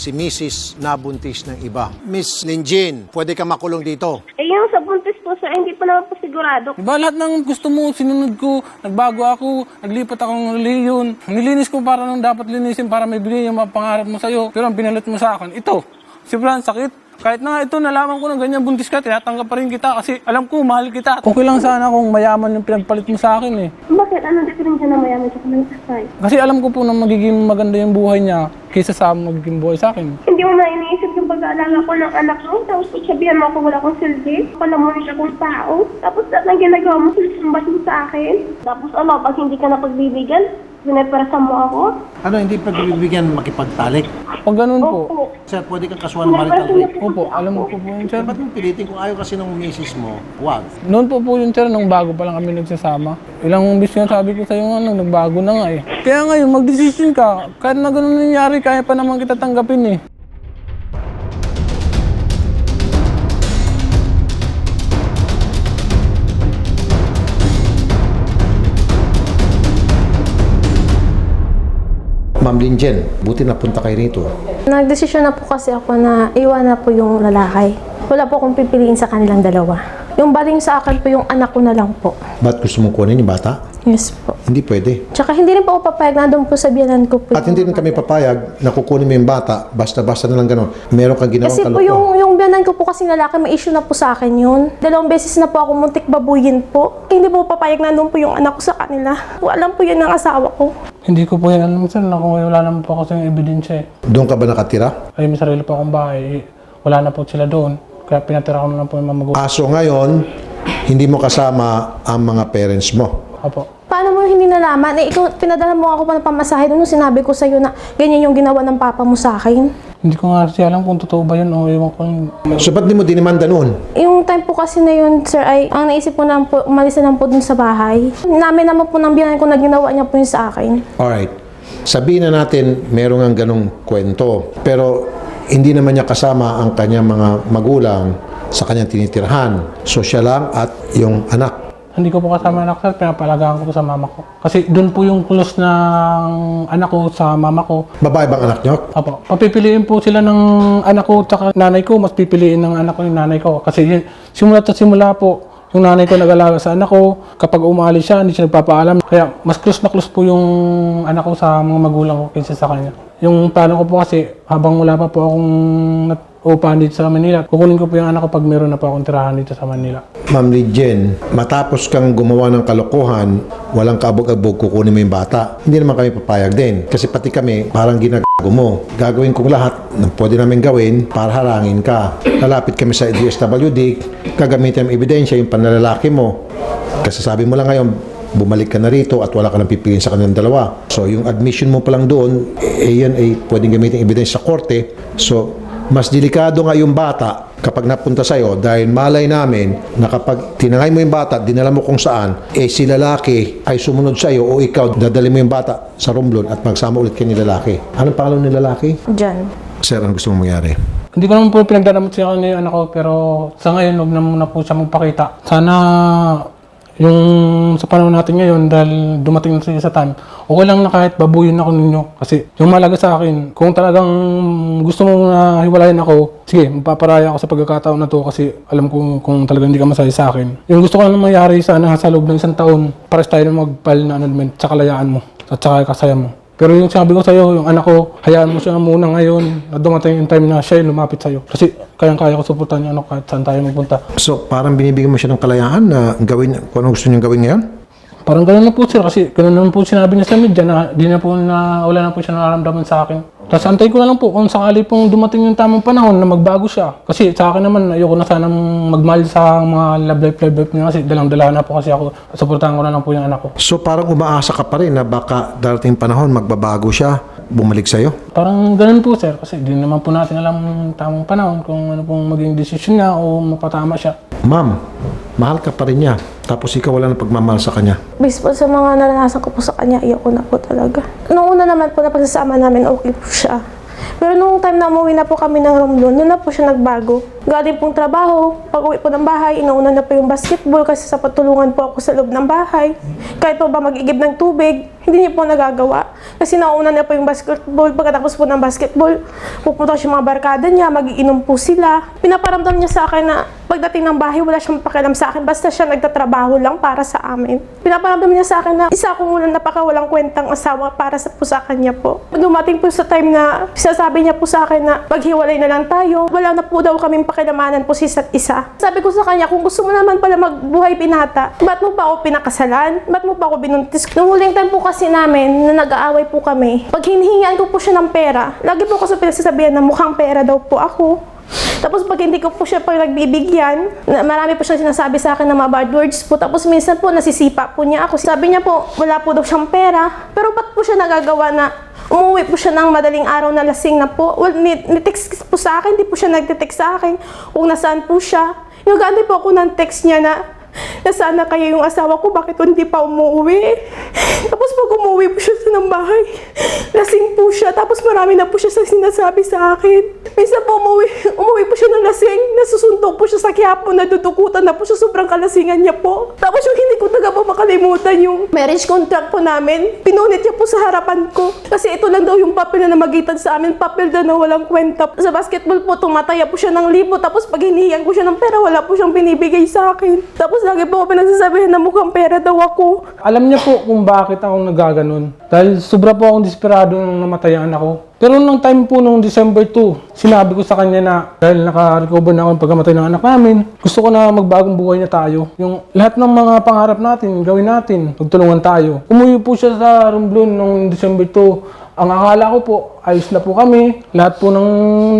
si Mrs. nabuntis ng iba. Miss Linjin, pwede ka makulong dito. Eh, yung sa buntis po, sir, hindi pa naman po sigurado. Diba lahat ng gusto mo, sinunod ko, nagbago ako, naglipat akong reliyon. Nilinis ko para nung dapat linisin para may bigay yung mga pangarap mo sa'yo. Pero ang binalot mo sa akin, ito, sobrang sakit. Kahit na ito, nalaman ko na ganyan buntis ka, tinatanggap pa rin kita kasi alam ko, mahal kita. Okay lang sana kung mayaman yung pinagpalit mo sa akin eh. Bakit? Anong diferensya na mayaman sa kasay? Kasi alam ko po na magiging maganda yung buhay niya kaysa sa magiging buhay sa akin. Hindi mo na iniisip yung pag-aalala ko ng anak ko. Tapos pagsabihan mo ako wala akong silbi. Wala mo rin akong tao. Tapos lahat ng ginagawa mo, sinasumbat mo sa akin. Tapos ano, pag hindi ka na pagbibigyan, pinaparasan mo ako. Ano, hindi pagbibigyan makipagtalik? Pag ganun po, Opo. Sir, pwede kang kasuhan ng marital rape. opo, alam mo po po yun, sir. Ba't mo pilitin kung ayaw kasi ng misis mo? Wag. Noon po po yun, sir, nung bago pa lang kami nagsasama. Ilang bis nga sabi ko sa'yo nga, nung nagbago na nga eh. Kaya ngayon, mag-decision ka. Kahit na ganun nangyari, kaya pa naman kita tanggapin eh. Linjen, buti napunta kayo rito. Nagdesisyon na po kasi ako na iwan na po yung lalaki. Wala po akong pipiliin sa kanilang dalawa. Yung baling sa akin po yung anak ko na lang po. Ba't gusto mong kunin yung bata? Yes po. Hindi pwede. Tsaka hindi rin po ako papayag na doon po sa biyanan ko po. At hindi rin kami papayag na kukunin mo yung bata, basta-basta na lang gano'n. Meron kang ginawang Kasi po yung, yung biyanan ko po kasi lalaki, may issue na po sa akin yun. Dalawang beses na po ako muntik babuyin po. Hindi po papayag na doon po yung anak ko sa kanila. Alam po yan ng asawa ko. Hindi ko po yan alam, sir, na kung wala naman po kasi yung ebidensya eh. Doon ka ba nakatira? Ay, may sarili pa akong bahay. eh. Wala na po sila doon. Kaya pinatira ko na lang po yung mga magulang. Aso ngayon, hindi mo kasama ang mga parents mo. Apo. Paano mo hindi nalaman? Eh, ikaw, pinadala mo ako pa ng pamasahe doon nung sinabi ko sa'yo na ganyan yung ginawa ng papa mo sa akin. Hindi ko nga kasi alam kung totoo ba yun o ewan ko. So, ba't di mo dinimanda noon? Yung time po kasi na yun, sir, ay ang naisip ko na po, umalis na lang po dun sa bahay. Namin naman po ng biyanan ko na ginawa niya po yun sa akin. Alright. Sabihin na natin, meron ang ganong kwento. Pero, hindi naman niya kasama ang kanyang mga magulang sa kanyang tinitirhan. So, siya lang at yung anak. Hindi ko po kasama anak sir, pinapalagaan ko po sa mama ko. Kasi doon po yung kulos ng anak ko sa mama ko. Babae bang anak niyo? Apo, papipiliin po sila ng anak ko at nanay ko, mas pipiliin ng anak ko yung nanay ko. Kasi yun, simula at simula po, yung nanay ko nag-alaga sa anak ko, kapag umalis siya, hindi siya nagpapaalam. Kaya mas close na close po yung anak ko sa mga magulang ko kaysa sa kanya. Yung plano ko po kasi, habang wala pa po akong upahan dito sa Manila, kukunin ko po yung anak ko pag meron na po akong tirahan dito sa Manila. Ma'am Lidjen, matapos kang gumawa ng kalokohan, walang kabog-abog kukunin mo yung bata. Hindi naman kami papayag din. Kasi pati kami, parang ginagago mo. Gagawin kong lahat na pwede namin gawin para harangin ka. Lalapit kami sa DSWD, gagamitin ang ebidensya, yung panlalaki mo. Kasi sabi mo lang ngayon, bumalik ka na rito at wala ka nang pipiliin sa kanilang dalawa. So, yung admission mo pa lang doon, eh, yan ay pwedeng gamitin ebidensya sa korte. So, mas delikado nga yung bata kapag napunta sa'yo dahil malay namin na kapag tinangay mo yung bata, dinala mo kung saan, eh si lalaki ay sumunod sa'yo o ikaw dadali mo yung bata sa romblon at magsama ulit kayo ni lalaki. Anong pangalan ni lalaki? Diyan. Sir, ano gusto mong mangyari? Hindi ko naman po pinagdadamot siya kanya yung anak ko, pero sa ngayon, huwag na muna po siya magpakita. Sana yung sa panahon natin ngayon, dahil dumating na sa time, okay lang na kahit babuyin ako ninyo. Kasi yung malaga sa akin, kung talagang gusto mo na hiwalayan ako, sige, magpaparaya ako sa pagkakataon na to kasi alam ko kung talagang hindi ka masaya sa akin. Yung gusto ko lang mangyari sana sa loob ng isang taon, para tayo na mag-file na annulment sa kalayaan mo at saka kasaya mo. Pero yung sabi ko sa'yo, yung anak ko, hayaan mo siya muna ngayon na dumating yung time na siya yung lumapit sa'yo. Kasi kayang-kaya ko suportahan yung ano kahit saan tayo magpunta. So, parang binibigyan mo siya ng kalayaan na gawin kung ano gusto niyang gawin ngayon? Parang gano'n na po sir kasi gano'n naman po sinabi niya sa media na di na po na wala na po siya nararamdaman sa akin. Tapos antay ko na lang po kung sakali pong dumating yung tamang panahon na magbago siya. Kasi sa akin naman ayoko na sanang magmahal sa mga love life, love life niya kasi dalang-dala na po kasi ako. Suportahan ko na lang po yung anak ko. So, parang umaasa ka pa rin na baka darating panahon magbabago siya, bumalik sa'yo? Parang ganun po sir kasi di naman po natin alam yung tamang panahon kung ano pong maging desisyon niya o mapatama siya. Ma'am, mahal ka pa rin niya. Tapos ikaw wala na pagmamahal sa kanya. Based po sa mga naranasan ko po sa kanya, iyak ko na po talaga. Noong una naman po na pagsasama namin, okay po siya. Pero nung time na umuwi na po kami ng Romblon, noon na po siya nagbago. Galing pong trabaho, pag uwi po ng bahay, inauna na po yung basketball kasi sa patulungan po ako sa loob ng bahay. Kahit po ba mag-igib ng tubig, hindi niya po nagagawa. Kasi nauna na po yung basketball. Pagkatapos po ng basketball, pupunta siya mga barkada niya, magiinom po sila. Pinaparamdam niya sa akin na pagdating ng bahay, wala siyang pakialam sa akin. Basta siya nagtatrabaho lang para sa amin. Pinaparamdam niya sa akin na isa akong walang napaka walang kwentang asawa para sa po sa kanya po. Dumating po sa time na sinasabi niya po sa akin na maghiwalay na lang tayo. Wala na po daw kaming pakilamanan po sa isa't isa. Sabi ko sa kanya, kung gusto mo naman pala magbuhay pinata, ba't mo pa ako pinakasalan? Ba't mo pa ako binuntis? Nung huling time po kasi namin, na nag-aaway po kami, pag hinihingian ko po siya ng pera, lagi po kasi pinagsasabihan na mukhang pera daw po ako. Tapos pag hindi ko po siya pag nagbibigyan, na marami po siyang sinasabi sa akin ng mga bad words po. Tapos minsan po nasisipa po niya ako. Sabi niya po, wala po daw siyang pera. Pero ba't po siya nagagawa na umuwi po siya ng madaling araw na lasing na po? Well, ni- nitext po sa akin, hindi po siya nagtitext sa akin kung nasaan po siya. Ganda po ako ng text niya na nasaan na kaya yung asawa ko, bakit hindi pa umuwi? Tapos pag umuwi po siya sa bahay, lasing po siya. Tapos marami na po siya sa sinasabi sa akin. Minsan po umuwi, umuwi po siya ng lasing, nasusuntok po siya sa Quiapo, nadudukutan na po siya, sobrang kalasingan niya po. Tapos yung hindi ko taga po makalimutan yung marriage contract po namin, pinunit niya po sa harapan ko. Kasi ito lang daw yung papel na namagitan sa amin, papel daw na walang kwenta. Sa basketball po, tumataya po siya ng libo, tapos pag hinihiyan ko siya ng pera, wala po siyang binibigay sa akin. Tapos lagi po ako pinagsasabihin na mukhang pera daw ako. Alam niya po kung bakit ako nagaganon. Dahil sobra po akong desperado nung namatay ang anak ko. Pero nung time po nung December 2, sinabi ko sa kanya na dahil naka-recover na ako ng pagkamatay ng anak namin, gusto ko na magbagong buhay na tayo. Yung lahat ng mga pangarap natin, gawin natin, magtulungan tayo. Umuwi po siya sa Romblon nung December 2. Ang akala ko po, ayos na po kami. Lahat po ng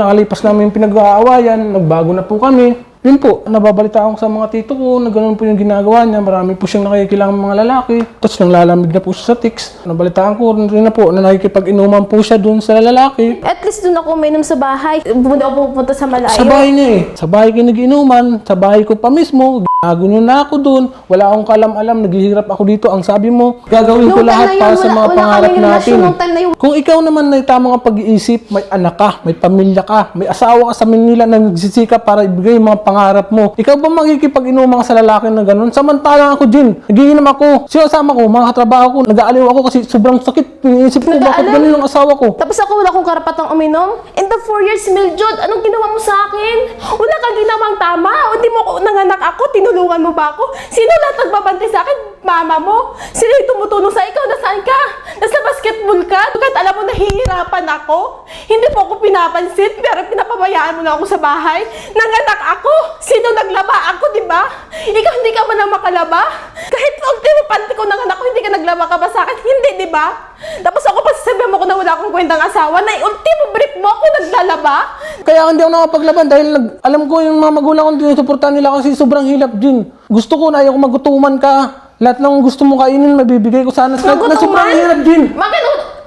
nakalipas namin pinag-aawayan, nagbago na po kami. Yun po, nababalita ako sa mga tito ko na ganun po yung ginagawa niya. Marami po siyang nakikilang mga lalaki. Tapos nang lalamig na po siya sa tics. Nabalitaan ko rin na po na nakikipag-inuman po siya dun sa lalaki. At least doon ako uminom sa bahay. Pumunta ako pupunta sa malayo. Sa bahay niya eh. Sa bahay ko nag-inuman. Sa bahay ko pa mismo. Niyo na ako dun. Wala akong kalam-alam. Naghihirap ako dito. Ang sabi mo, gagawin ko time lahat para sa mga wala pangarap natin. na. Kung ikaw naman na tamang ang pag-iisip, may anak ka, may pamilya ka, may asawa ka sa Manila na nagsisika para ibigay yung mga pangarap mo. Ikaw ba makikipag-inuman sa lalaki na ganun? Samantalang ako, Jin, nagiinom ako. Sinasama ko, mga katrabaho ko, nag-aaliw ako kasi sobrang sakit. Iniisip ko, bakit ganun ang asawa ko? Tapos ako wala akong karapatang uminom. In the four years, Miljod, anong ginawa mo sa akin? Wala kang ginawang tama. O di mo ako nanganak ako, tinulungan mo ba ako? Sino lahat nagbabantay sa akin? Mama mo? Sino yung tumutulong sa ikaw? Nasaan ka? Nasa basketball ka? Kahit alam mo nahihirapan ako. Hindi mo ako pinapansin, pero pinapabayaan mo na ako sa bahay. Nanganak ako. Sino naglaba ako, di ba? Ikaw hindi ka man ang makalaba? Kahit ultimo panty ko nanganak ko, hindi ka naglaba ka ba sa akin? Di ba? Tapos ako pa sasabihan mo ko na wala akong kwentang asawa na ultimo brief mo ako naglalaba. Kaya hindi ako nakapaglaban dahil nag, alam ko yung mga magulang ko tinusuportahan nila kasi sobrang hilap din. Gusto ko na ayaw ko magutuman ka. Lahat ng gusto mo kainin, mabibigay ko sana. Kahit na sobrang hirap din. Bakit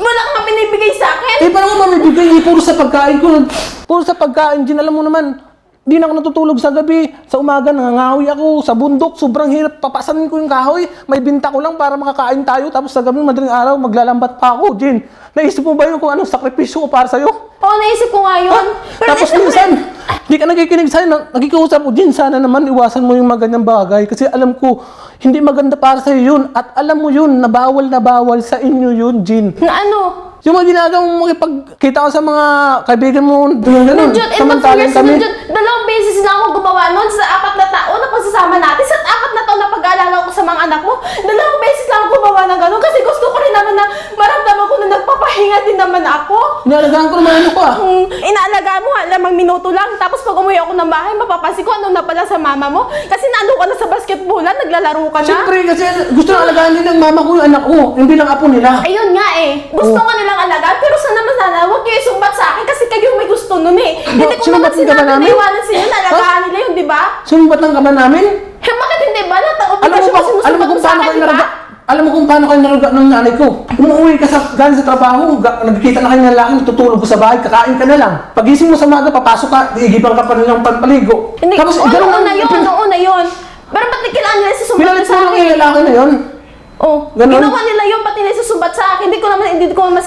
wala kang binibigay sa akin? Eh, paano ko mamibigay? Eh, puro sa pagkain ko. Puro sa pagkain, Jin. Alam mo naman, di na ako natutulog sa gabi. Sa umaga, nangangahoy ako. Sa bundok, sobrang hirap. Papasanin ko yung kahoy. May binta ko lang para makakain tayo. Tapos sa gabi, madaling araw, maglalambat pa ako, Jin. Naisip mo ba yun kung anong sakripisyo ko para sa'yo? Oo, naisip ko nga yun. Pero Tapos minsan, di ka nakikinig sa'yo, na- nakikiusap ko, Jin, sana naman iwasan mo yung mga ganyang bagay. Kasi alam ko, hindi maganda para sa'yo yun. At alam mo yun, na bawal na bawal sa inyo yun, Jin. Na ano? Yung mga ginagawa mo makipagkita ko sa mga kaibigan mo, doon ganun. The four Samantalang years, kami. Miljod, dalawang beses na ako gumawa nun sa apat na taon na pagsasama natin. Sa apat na taon na pag-aalala ko sa mga anak mo, dalawang beses lang ako gumawa ng ganun kasi gusto ko rin naman na maramdaman ko na nagpapahinga din naman ako. Inalagaan ko naman ano ko ah. Mm, inaalagaan mo lamang minuto lang. Tapos pag umuwi ako ng bahay, mapapansin ko ano na pala sa mama mo. Kasi naano ka na sa basketballan, naglalaro ka na. Siyempre, kasi gusto na alagaan din ng mama ko yung anak ko, hindi lang apo nila. Ayun nga eh. Gusto Oh. nga nilang alagaan, pero sana naman sana, huwag kayo isumbat sa akin kasi Hindi ko naman sinabi na iwanan sa inyo, alagaan nila yun, di ba? Sumbat lang kaman namin. Eh, bakit hindi ba? Nata, Alam mo ba, alam mo kung paano kayo naraga, alam mo kung paano kayo naraga ng nanay ko. Umuwi ka sa, galing sa trabaho, nagkikita na kayo ng lalaki, natutulog ko sa bahay, kakain ka na lang. Pagising mo sa maga, papasok ka, iigiban ka pa rin ng panpaligo. Hindi, Tapos, oo, ang- na yun, noon na yun. Pero ba't kailangan nila susumbat Pinalit sa mo akin? yung lalaki na yun. Oh, Ganun? ginawa nila yun, pati nila susumbat sa akin. Hindi ko naman, hindi ko naman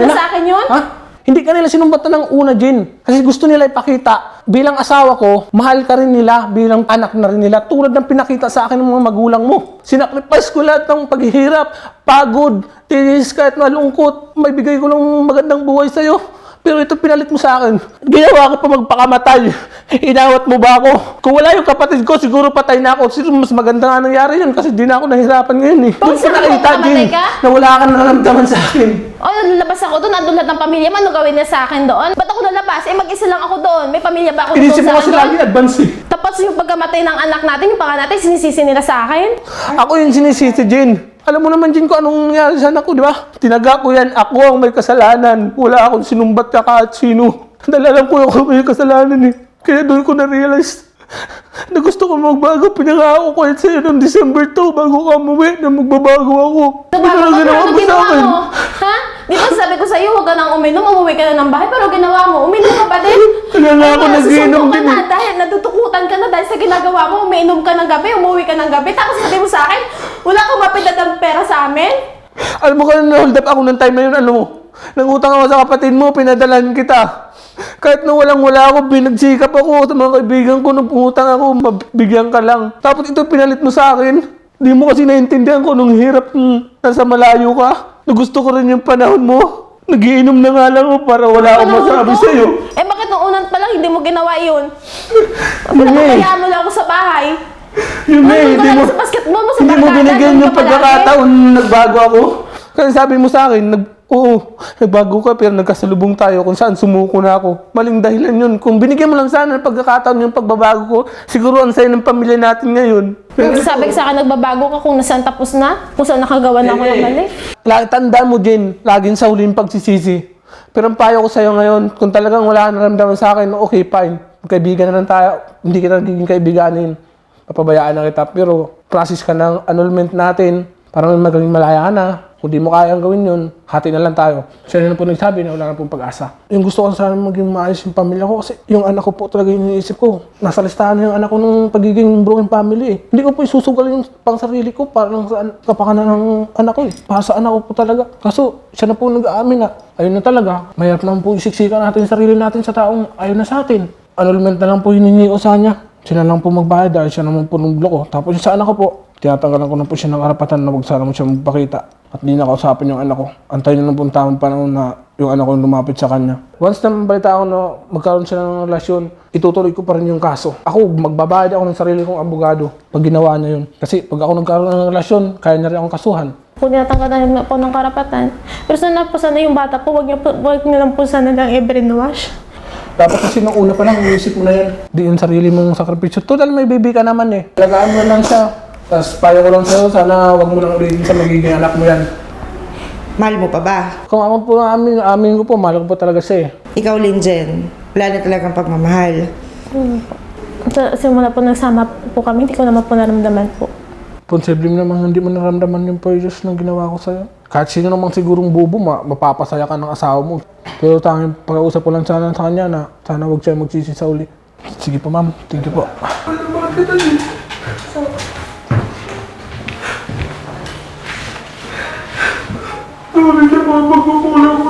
nila? sa akin yun. Ha? Hindi ka nila sinumbatan ng una, Jin. Kasi gusto nila ipakita bilang asawa ko, mahal ka rin nila bilang anak na rin nila. Tulad ng pinakita sa akin ng mga magulang mo. Sinakripice ko lahat ng paghihirap, pagod, tinis kahit malungkot. May bigay ko lang magandang buhay sa'yo. Pero ito pinalit mo sa akin. Ginawa ko pa magpakamatay. Inawat mo ba ako? Kung wala yung kapatid ko, siguro patay na ako. Siguro mas maganda nga nangyari yun kasi di na ako nahirapan ngayon eh. Doon mo nakita, Jin, ka? na wala ka nararamdaman sa akin. O, lalabas ako doon, andun lahat ng pamilya mo, ano gawin niya sa akin doon? Ba't ako lalabas? Eh, mag-isa lang ako doon. May pamilya ba ako doon Inisip sa mo kasi akin doon? lagi advance eh. Tapos yung pagkamatay ng anak natin, yung pangalan natin, sinisisi nila sa akin. Ako yung sinisisi, Jin. Alam mo naman, Jin, kung anong nangyari sa anak ko, di ba? Tinaga ko yan. Ako ang may kasalanan. Wala akong sinumbat ka kahit sino. Dahil alam ko ako may kasalanan eh. Kaya doon ko na-realize na gusto ko magbago. Pinangako ko yan sa'yo noong December 2 bago ka umuwi na magbabago ako. Nabago Ano ka, ginawa ano mo sa ginawa akin? mo? Ha? Di ba sabi ko sa'yo, huwag ka nang uminom, umuwi ka na ng bahay, pero ginawa mo, uminom ka pa din. Kaya nga ako nagiinom ka din na, eh. dahil natutukutan ka na dahil sa ginagawa mo, umiinom ka ng gabi, umuwi ka ng gabi, tapos sabi mo sa akin, wala kang mapidadang pera sa amin? Alam mo kung na-hold up ako ng time na yun, ano mo? Nangutang ako sa kapatid mo, pinadalan kita. Kahit na walang wala ako, binagsikap ako sa mga kaibigan ko nung pumutang ako, mabigyan ka lang. Tapos ito pinalit mo sa akin. Di mo kasi naintindihan ko nung hirap mm, nasa malayo ka. Na gusto ko rin yung panahon mo. Nagiinom na nga lang ako para wala akong masabi ko? sa'yo. Eh bakit nung unang pa lang hindi mo ginawa yun? Yun eh. Pinapabayaan mo lang ako sa bahay. Yun eh, Nandun ka hindi lang mo, sa basketball mo, sa hindi mo barkada, binigyan nandun yung ka palagi. pagkakataon na nagbago ako. Kasi sabi mo sa akin, nag, oo, nagbago ka pero nagkasalubong tayo kung saan sumuko na ako. Maling dahilan yun. Kung binigyan mo lang sana ng pagkakataon yung pagbabago ko, siguro ang sayo ng pamilya natin ngayon. Kung sabi sa akin, nagbabago ka kung nasaan tapos na, kung saan nakagawa na ako ng mali. Lagi, tandaan mo, Jen, laging sa huling pagsisisi. Pero ang payo ko sa'yo ngayon, kung talagang wala ka naramdaman sa akin, okay, fine. Kaibigan na lang tayo. Hindi kita nagiging kaibiganin. Papabayaan na kita. Pero process ka ng annulment natin. Parang magaling malaya ka na. Kung di mo kayang gawin yun, hati na lang tayo. Siya na po nagsabi na wala na pong pag-asa. Yung gusto ko sana maging maayos yung pamilya ko kasi yung anak ko po talaga yung iniisip ko. Nasa listahan yung anak ko nung pagiging broken family eh. Hindi ko po isusugal yung pang sarili ko para lang sa an- kapakanan ng anak ko eh. Para sa anak ko po talaga. Kaso siya na po nag-aamin na ayun na talaga. Mayroon lang po isiksikan natin yung sarili natin sa taong ayun na sa atin. Annulment na lang po hiningi ko sa. Siya na lang po magbayad dahil siya naman po nung ko. Tapos sa anak ko po, tinatanggalan ko na po siya ng karapatan na wag sana mo siya magpakita. At di na kausapin yung anak ko. Antayin na ang tamang panahon na yung anak ko lumapit sa kanya. Once na balita ako na magkaroon siya ng relasyon, itutuloy ko pa rin yung kaso. Ako, magbabayad ako ng sarili kong abogado pag ginawa niya yun. Kasi pag ako nagkaroon ng relasyon, kaya niya rin akong kasuhan. Kung tinatanggalan na po ng karapatan. Pero sana po sana yung bata po, wag niyo, po, niyo lang po sana lang i-brainwash. Dapat kasi nung una pa lang, iisip mo na yan. Di yung sarili mong sakripisyo. Total, may baby ka naman eh. Alagaan mo lang siya. Tapos payo ko lang sa'yo, sana wag mo lang ulitin sa magiging anak mo yan. Mahal mo pa ba? Kung ako po amin, amin ko po, mahal ko po talaga siya eh. Ikaw, Linjen, wala na talagang pagmamahal. Sa simula po nagsama po kami, hindi ko naman po naramdaman po. Posible naman hindi mo naramdaman yung purchase na ginawa ko sa'yo. Kahit sino namang sigurong bubo, ma mapapasaya ka ng asawa mo. Pero tanging pag-uusap ko lang sana sa kanya na sana wag siya magsisi sa uli. Sige po ma'am, thank you po. Na mga pagkukulang ko na. Sabi